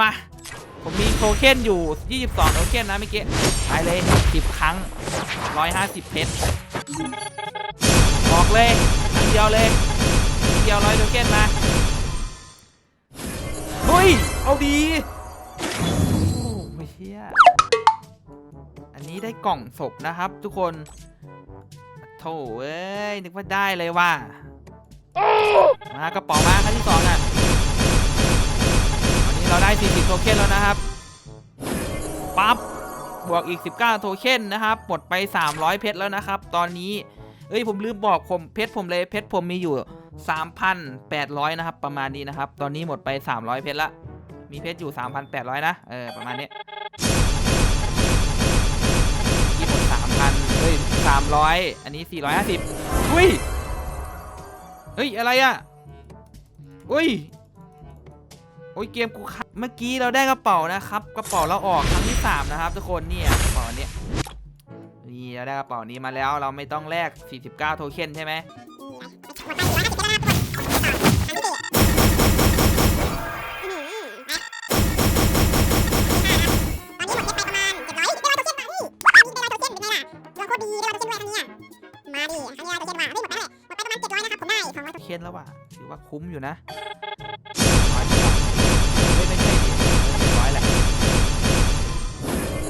มา ผมมีโทเค็นอยู่ 22 โทเค็นนะเมื่อกี้ไปเลย 10 ครั้ง 150 เพชรบอกเลยอันเดียวเลยอันเดียวร้อยโทเค็นมาเฮ้ย เอาดี โอ้ไม่เชี่ยอันนี้ได้กล่องศพนะครับทุกคนโถเอ้ย นึกว่าได้เลยว่ะมากระเป๋ามาครั้งที่สองอะ 40 โทเค็นแล้วนะครับ ปั๊บบวกอีก 19 โทเค็นนะครับ หมดไป 300 เพชรแล้วนะครับ ตอนนี้ เอ้ยผมลืมบอกผมเพชรผมเลยเพชรผมมีอยู่ 3,800 นะครับ ประมาณนี้นะครับ ตอนนี้หมดไป 300 เพชรละ มีเพชรอยู่ 3,800 นะ เออ ประมาณนี้กี่หมด3,000เฮ้ย 300 อันนี้ 450 อุ้ย เฮ้ย อะไรอะอุ้ย โอ้ยเกมกูขัดเมื่อกี้เราได้กระเป๋านะครับกระเป๋าเราออกครั้งที่ 3 นะครับ ทุกคนเนี่ยกระเป๋าเนี้ยนี่เราได้กระเป๋านี้มาแล้วเราไม่ต้องแลก 49 โทเค็นใช่ไหมเคนแล้วว่ะถือว่าคุ้มอยู่นะ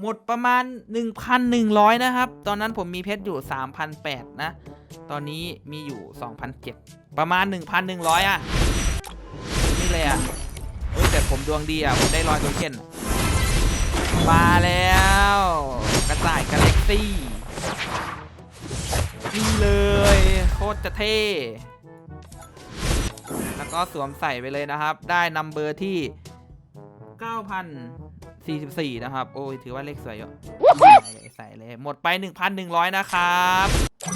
หมดประมาณ 1,100 นะครับ ตอนนั้นผมมีเพชรอยู่ 3,800 นะ ตอนนี้มีอยู่2,007ประมาณ 1,100 อะ นี่เลยอะเฮ้ยแต่ผมดวงดีอะ ผมได้รอยโทเค็นมาแล้ว กระต่ายกาแล็กซี่นี่เลย โคตรจะเท่ แล้วก็สวมใส่ไปเลยนะครับ ได้นัมเบอร์ที่ 9,044 นะครับ โอ้ย ถือว่าเลขสวยอยู่ใส่เลยใส่เลย หมดไป 1,100 นะครับ